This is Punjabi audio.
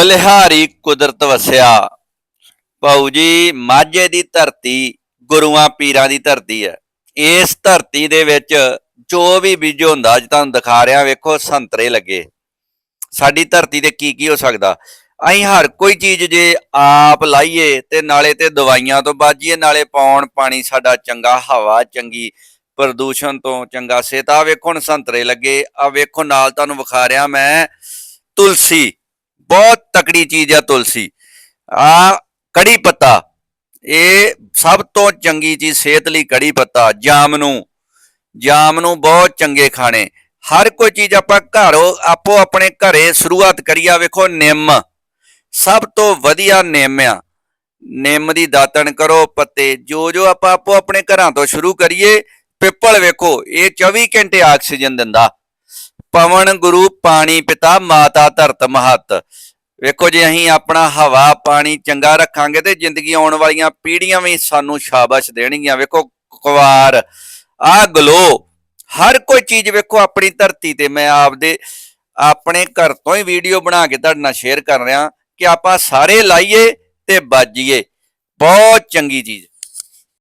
ਬਲਿਹਾਰੀ ਕੁਦਰਤ ਵਸਿਆ। ਭਾਊ ਜੀ, ਮਾਝੇ ਦੀ ਧਰਤੀ ਗੁਰੂਆਂ ਪੀਰਾਂ ਦੀ ਧਰਤੀ ਹੈ। ਇਸ ਧਰਤੀ ਦੇ ਵਿੱਚ ਜੋ ਵੀ ਬੀਜ ਹੁੰਦਾ, ਅੱਜ ਤੁਹਾਨੂੰ ਦਿਖਾ ਰਿਹਾ, ਵੇਖੋ, ਸੰਤਰੇ ਲੱਗੇ। ਸਾਡੀ ਧਰਤੀ ਤੇ ਕੀ ਕੀ ਹੋ ਸਕਦਾ? ਅਸੀਂ ਹਰ ਕੋਈ ਚੀਜ਼ ਜੇ ਆਪ ਲਾਈਏ ਤੇ ਨਾਲੇ ਤੇ ਦਵਾਈਆਂ ਤੋਂ ਬਾਜੀਏ, ਨਾਲੇ ਪਾਉਣ ਪਾਣੀ ਸਾਡਾ ਚੰਗਾ, ਹਵਾ ਚੰਗੀ, ਪ੍ਰਦੂਸ਼ਣ ਤੋਂ ਚੰਗਾ, ਸਿਹਤ। ਆ ਵੇਖੋ ਹੁਣ ਸੰਤਰੇ ਲੱਗੇ ਆ ਵੇਖੋ, ਨਾਲ ਤੁਹਾਨੂੰ ਵਿਖਾ ਰਿਹਾ ਮੈਂ ਤੁਲਸੀ। ਬਹੁਤ ਤਕੜੀ ਚੀਜ਼ ਆ ਤੁਲਸੀ। ਆ ਕੜੀ ਪੱਤਾ। ਇਹ ਸਭ ਤੋਂ ਚੰਗੀ ਚੀਜ਼ ਸਿਹਤ ਲਈ ਕੜੀ ਪੱਤਾ ਜਾਮਨੂ ਜਾਮਨੂ ਬਹੁਤ ਚੰਗੇ ਖਾਣੇ। ਹਰ ਕੋਈ ਚੀਜ਼ ਆਪਾਂ ਘਰੋਂ ਆਪੋ ਆਪਣੇ ਘਰੇ ਸ਼ੁਰੂਆਤ ਕਰੀਆ ਵੇਖੋ ਨਿੰਮ। ਸਭ ਤੋਂ ਵਧੀਆ ਨਿੰਮ ਆ। ਨਿੰਮ ਦੀ ਦਾਤਣ ਕਰੋ, ਪੱਤੇ ਜੋ ਜੋ ਆਪਾਂ ਆਪੋ ਆਪਣੇ ਘਰਾਂ ਤੋਂ ਸ਼ੁਰੂ ਕਰੀਏ, ਪਿੱਪਲ ਵੇਖੋ, ਇਹ 24 ਘੰਟੇ ਆਕਸੀਜਨ ਦਿੰਦਾ। ਪਵਨ ਗੁਰੂ ਪਾਣੀ ਪਿਤਾ, ਮਾਤਾ ਧਰਤ ਮਹਤ। ਵੇਖੋ ਜੇ, ਅਸੀਂ ਆਪਣਾ ਹਵਾ, ਪਾਣੀ ਚੰਗਾ ਰੱਖਾਂਗੇ ਤੇ ਜ਼ਿੰਦਗੀ ਆਉਣ ਵਾਲੀਆਂ ਪੀੜ੍ਹੀਆਂ ਵੀ ਸਾਨੂੰ ਸ਼ਾਬਾਸ਼ ਦੇਣਗੀਆਂ। ਵੇਖੋ, ਕੁਵਾਰ ਆ ਗਲੋ ਹਰ ਕੋਈ ਚੀਜ਼ ਵੇਖੋ ਆਪਣੀ ਧਰਤੀ ਤੇ। ਮੈਂ ਆਪਦੇ, ਆਪਣੇ ਘਰ ਤੋਂ ਹੀ ਵੀਡੀਓ ਬਣਾ ਕੇ ਤੁਹਾਡੇ ਨਾਲ ਸ਼ੇਅਰ ਕਰ ਰਿਹਾ ਕਿ ਆਪਾਂ ਸਾਰੇ ਲਾਈਏ ਤੇ ਬਾਜੀਏ। ਬਹੁਤ ਚੰਗੀ ਚੀਜ਼।